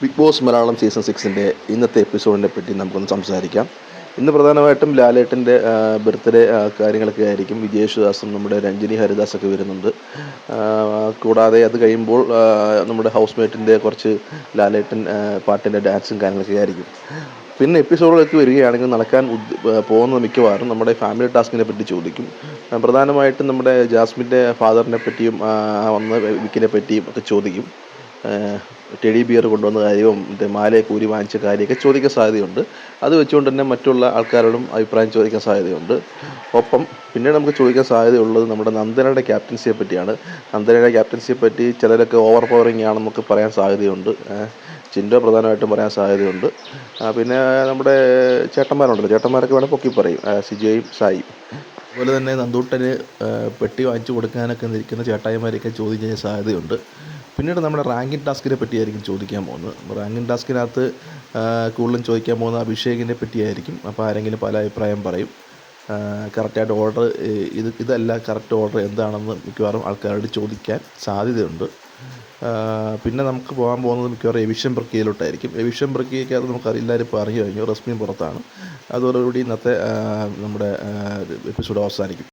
Big Boss Malayalam season സിക്സിന്റെ ഇന്നത്തെ എപ്പിസോഡിനെ പറ്റി നമുക്കൊന്ന് സംസാരിക്കാം. ഇന്ന് പ്രധാനമായിട്ടും ലാലേട്ടന്റെ ബർത്ത്ഡേ കാര്യങ്ങളൊക്കെ ആയിരിക്കും. വിജയേശുദാസും നമ്മുടെ രഞ്ജിനി ഹരിദാസൊക്കെ വരുന്നുണ്ട്. കൂടാതെ അത് കഴിയുമ്പോൾ നമ്മുടെ ഹൗസ് മേറ്റിന്റെ കുറച്ച് ലാലേട്ടൻ പാട്ടിന്റെ ഡാൻസും കാര്യങ്ങളൊക്കെ ആയിരിക്കും. പിന്നെ എപ്പിസോഡിലേക്ക് വരികയാണെങ്കിൽ നടക്കാൻ പോകുന്ന മിക്കവാറും നമ്മുടെ ഫാമിലി ടാസ്കിനെ പറ്റി ചോദിക്കും. പ്രധാനമായിട്ടും നമ്മുടെ ജാസ്മിന്റെ ഫാദറിനെ പറ്റിയും വന്ന വിക്കിനെ പറ്റിയും ഒക്കെ ചോദിക്കും. ടെഡി ബിയർ കൊണ്ടുവന്ന കാര്യവും മറ്റേ മാലയെ കൂരി വാങ്ങിച്ച കാര്യമൊക്കെ ചോദിക്കാൻ സാധ്യതയുണ്ട്. അത് വെച്ചുകൊണ്ട് തന്നെ മറ്റുള്ള ആൾക്കാരോടും അഭിപ്രായം ചോദിക്കാൻ സാധ്യതയുണ്ട്. ഒപ്പം പിന്നെ നമുക്ക് ചോദിക്കാൻ സാധ്യതയുള്ളത് നമ്മുടെ നന്ദനയുടെ ക്യാപ്റ്റൻസിയെ പറ്റിയാണ്. നന്ദനയുടെ ക്യാപ്റ്റൻസിയെ പറ്റി ചിലരൊക്കെ ഓവർ പവറിങ് നമുക്ക് പറയാൻ സാധ്യതയുണ്ട്. ചിൻഡോ പ്രധാനമായിട്ടും പറയാൻ സാധ്യതയുണ്ട്. പിന്നെ നമ്മുടെ ചേട്ടന്മാരുണ്ടല്ലോ. ചേട്ടന്മാരൊക്കെ വേണേൽ പൊക്കി പറയും. സിജയും സായിയും. അതുപോലെ തന്നെ നന്ദൂട്ടന് പെട്ടി വാങ്ങിച്ചു കൊടുക്കാനൊക്കെ നിൽക്കുന്ന ചേട്ടായിമാരെയൊക്കെ ചോദ്യം ചെയ്യാൻ സാധ്യതയുണ്ട്. പിന്നീട് നമ്മുടെ റാങ്കിങ് ടാസ്കിനെ പറ്റിയായിരിക്കും ചോദിക്കാൻ പോകുന്നത്. റാങ്കിങ് ടാസ്കിനകത്ത് കൂടുതലും ചോദിക്കാൻ പോകുന്ന അഭിഷേകിനെ പറ്റിയായിരിക്കും. അപ്പോൾ ആരെങ്കിലും പല അഭിപ്രായം പറയും. കറക്റ്റായിട്ട് ഓർഡർ ഇത് ഇതല്ല കറക്റ്റ് ഓർഡർ എന്താണെന്ന് മിക്കവാറും ആൾക്കാരോട് ചോദിക്കാൻ സാധ്യതയുണ്ട്. പിന്നെ നമുക്ക് പോകാൻ പോകുന്നത് മിക്കവാറും എവിഷൻ പ്രക്രിയയിലോട്ടായിരിക്കും. എവിഷൻ പ്രക്രിയക്കകത്ത് നമുക്ക് എല്ലാവരും പറഞ്ഞു കഴിഞ്ഞു റസ്മിയും പുറത്താണ്. അതോടുകൂടി ഇന്നത്തെ നമ്മുടെ എപ്പിസോഡ് അവസാനിക്കും.